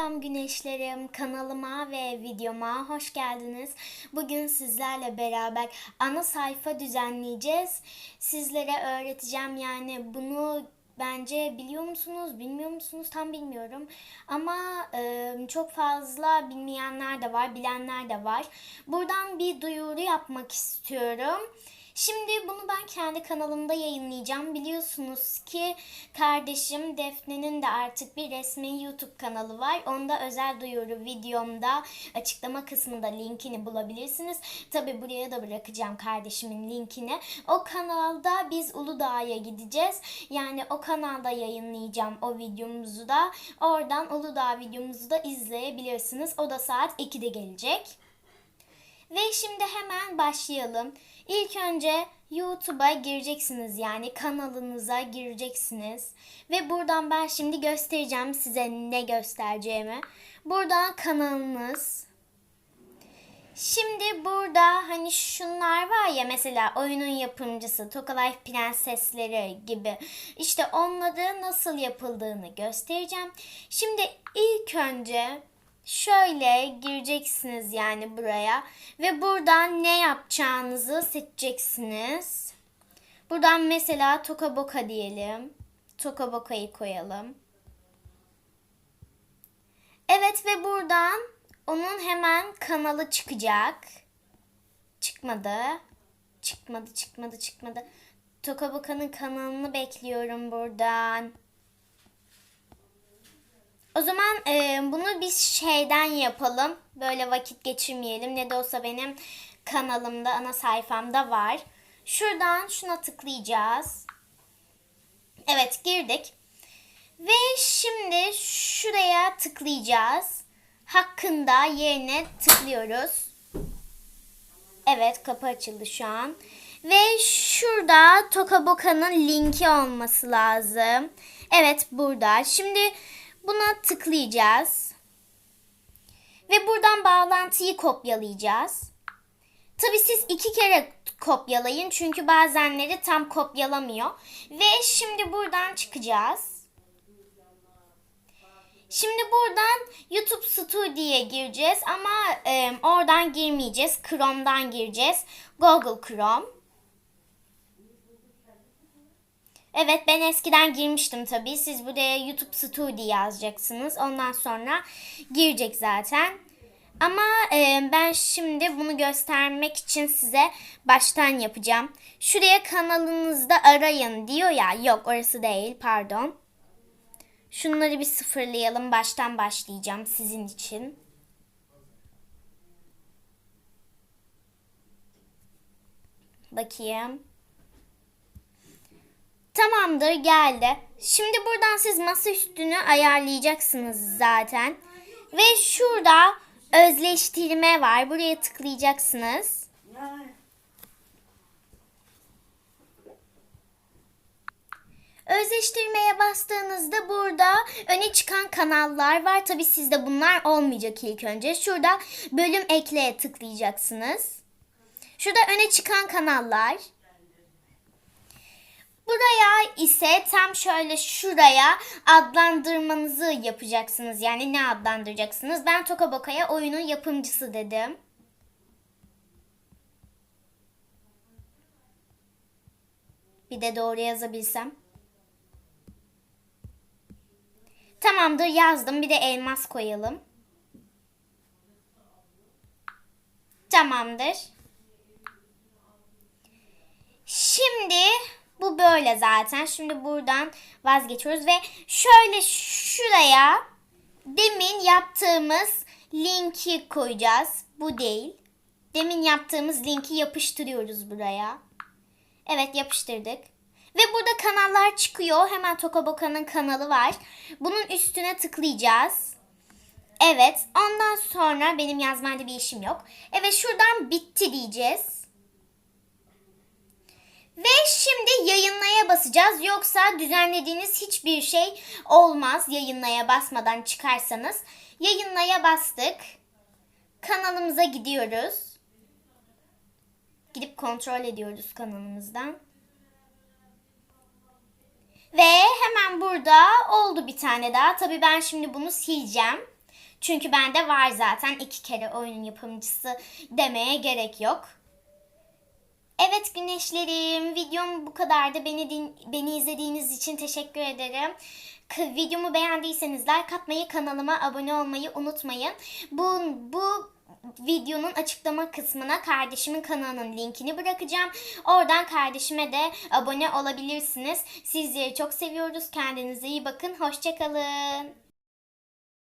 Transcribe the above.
Selam güneşlerim kanalıma ve videoma hoş geldiniz. Bugün sizlerle beraber ana sayfa düzenleyeceğiz. Sizlere öğreteceğim yani bunu bence biliyor musunuz bilmiyor musunuz tam bilmiyorum. Ama e, çok fazla bilmeyenler de var bilenler de var. Buradan bir duyuru yapmak istiyorum. Şimdi bunu ben kendi kanalımda yayınlayacağım. Biliyorsunuz ki kardeşim Defne'nin de artık bir resmi YouTube kanalı var. Onda özel duyuru videomda açıklama kısmında linkini bulabilirsiniz. Tabi buraya da bırakacağım kardeşimin linkini. O kanalda biz Uludağ'a gideceğiz. Yani o kanalda yayınlayacağım o videomuzu da. Oradan Uludağ videomuzu da izleyebilirsiniz. O da saat 2'de gelecek. Ve şimdi hemen başlayalım. İlk önce YouTube'a gireceksiniz yani kanalınıza gireceksiniz. Ve buradan ben şimdi göstereceğim size ne göstereceğimi. Buradan kanalınız. Şimdi burada hani şunlar var ya mesela oyunun yapımcısı Tokalife Prensesleri gibi. İşte onları nasıl yapıldığını göstereceğim. Şimdi ilk önce şöyle gireceksiniz yani buraya ve buradan ne yapacağınızı seçeceksiniz. Buradan mesela Toka Boka diyelim. Toka Boka'yı koyalım. Evet ve buradan onun hemen kanalı çıkacak. Çıkmadı. Çıkmadı, çıkmadı, çıkmadı. Toka Boka'nın kanalını bekliyorum buradan. O zaman e, bunu biz şeyden yapalım. Böyle vakit geçirmeyelim. Ne de olsa benim kanalımda, ana sayfamda var. Şuradan şuna tıklayacağız. Evet girdik. Ve şimdi şuraya tıklayacağız. Hakkında yerine tıklıyoruz. Evet kapı açıldı şu an. Ve şurada Tokaboka'nın linki olması lazım. Evet burada. Şimdi Buna tıklayacağız. Ve buradan bağlantıyı kopyalayacağız. Tabi siz iki kere kopyalayın çünkü bazenleri tam kopyalamıyor. Ve şimdi buradan çıkacağız. Şimdi buradan YouTube Studio'ya gireceğiz ama e, oradan girmeyeceğiz. Chrome'dan gireceğiz. Google Chrome. Evet ben eskiden girmiştim tabii. Siz buraya YouTube Studio yazacaksınız. Ondan sonra girecek zaten. Ama e, ben şimdi bunu göstermek için size baştan yapacağım. Şuraya kanalınızda arayın diyor ya. Yok orası değil pardon. Şunları bir sıfırlayalım. Baştan başlayacağım sizin için. Bakayım. Tamamdır geldi. Şimdi buradan siz masa üstünü ayarlayacaksınız zaten. Ve şurada özleştirme var. Buraya tıklayacaksınız. Özleştirmeye bastığınızda burada öne çıkan kanallar var. Tabi sizde bunlar olmayacak ilk önce. Şurada bölüm ekleye tıklayacaksınız. Şurada öne çıkan kanallar. Buraya ise tam şöyle şuraya adlandırmanızı yapacaksınız. Yani ne adlandıracaksınız? Ben Toka Boka'ya oyunun yapımcısı dedim. Bir de doğru yazabilsem. Tamamdır yazdım. Bir de elmas koyalım. Tamamdır. Şimdi bu böyle zaten. Şimdi buradan vazgeçiyoruz ve şöyle şuraya demin yaptığımız linki koyacağız. Bu değil. Demin yaptığımız linki yapıştırıyoruz buraya. Evet yapıştırdık. Ve burada kanallar çıkıyor. Hemen Tokaboka'nın kanalı var. Bunun üstüne tıklayacağız. Evet. Ondan sonra benim yazmayla bir işim yok. Evet şuradan bitti diyeceğiz. Ve şimdi yayınlaya basacağız. Yoksa düzenlediğiniz hiçbir şey olmaz yayınlaya basmadan çıkarsanız. Yayınlaya bastık. Kanalımıza gidiyoruz. Gidip kontrol ediyoruz kanalımızdan. Ve hemen burada oldu bir tane daha. Tabii ben şimdi bunu sileceğim. Çünkü bende var zaten iki kere oyunun yapımcısı demeye gerek yok. Evet güneşlerim, videom bu kadardı. Beni din- beni izlediğiniz için teşekkür ederim. K- videomu beğendiyseniz like atmayı, kanalıma abone olmayı unutmayın. Bu bu videonun açıklama kısmına kardeşimin kanalının linkini bırakacağım. Oradan kardeşime de abone olabilirsiniz. Sizleri çok seviyoruz. Kendinize iyi bakın. Hoşçakalın.